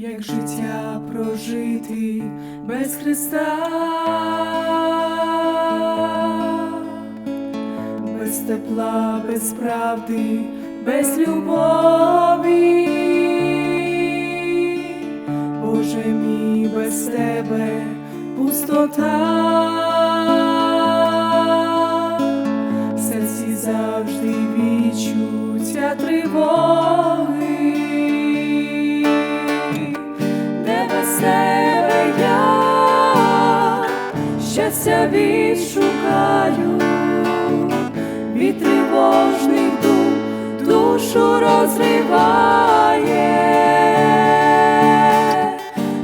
як життя прожити без Христа, без тепла, без правди, без любові, Боже мій, без тебе пустота, щастя відшукаю. Від тривожних дум душу розриває,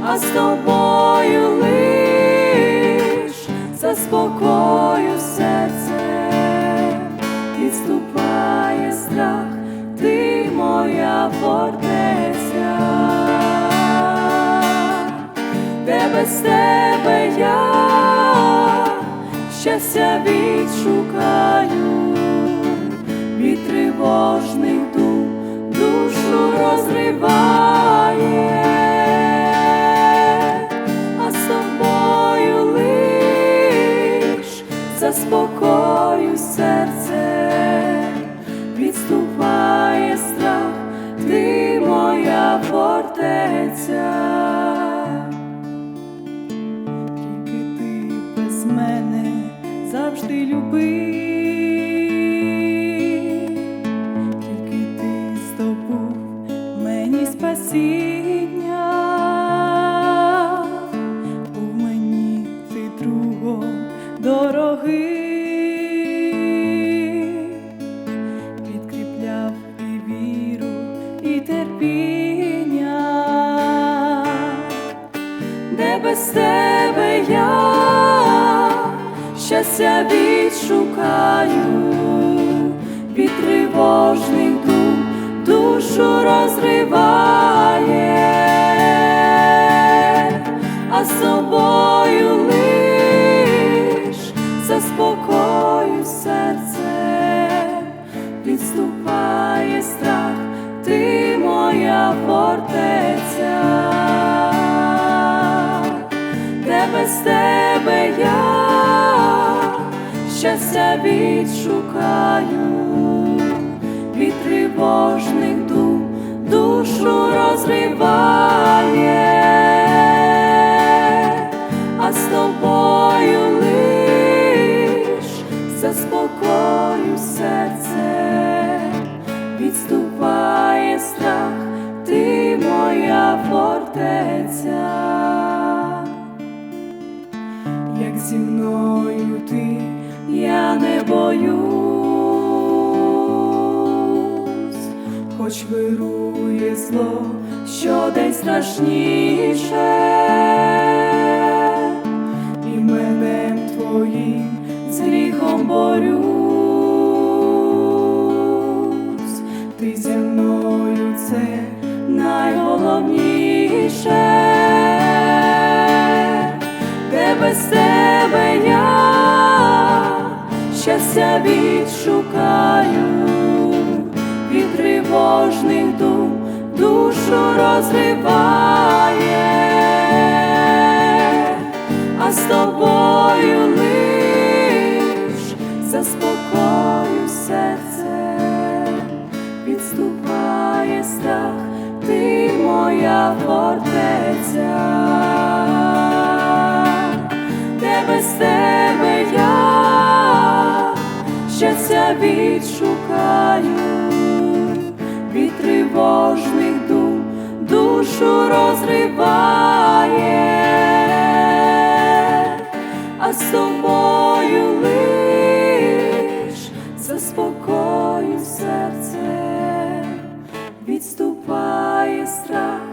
а з тобою лиш заспокою серце, відступає страх, ти моя фортеця, де без тебе щастя відшукаю. Від тривожних дум душу розриває, а собою лиш заспокою серце, спасіння, був мені ти другом дорогий, підкріпляв і віру, і терпіння. Де без тебе я щастя відшукаю від тривожних дум душу розриває, а собою лиш заспокою серце, відступає страх, ти моя фортеця. Де без тебе я щастя відшукаю тривожних дум душу розриває, а з тобою лиш заспокою серце, відступає страх, ти моя фортеця. Як зі мною ти, я не боюсь, хоч вирує зло, що день страшніше, і мене твоїм з гріхом борюсь, ти зі мною це найголовніше. Де без тебе я щастя відшукаю. від тривожних дум душу розриває, а з тобою лиш заспокою серце, відступає страх, ти моя фортеця. Де без тебе я щастя відшукаю розриває, а з собою лиш заспокою серце, відступає страх.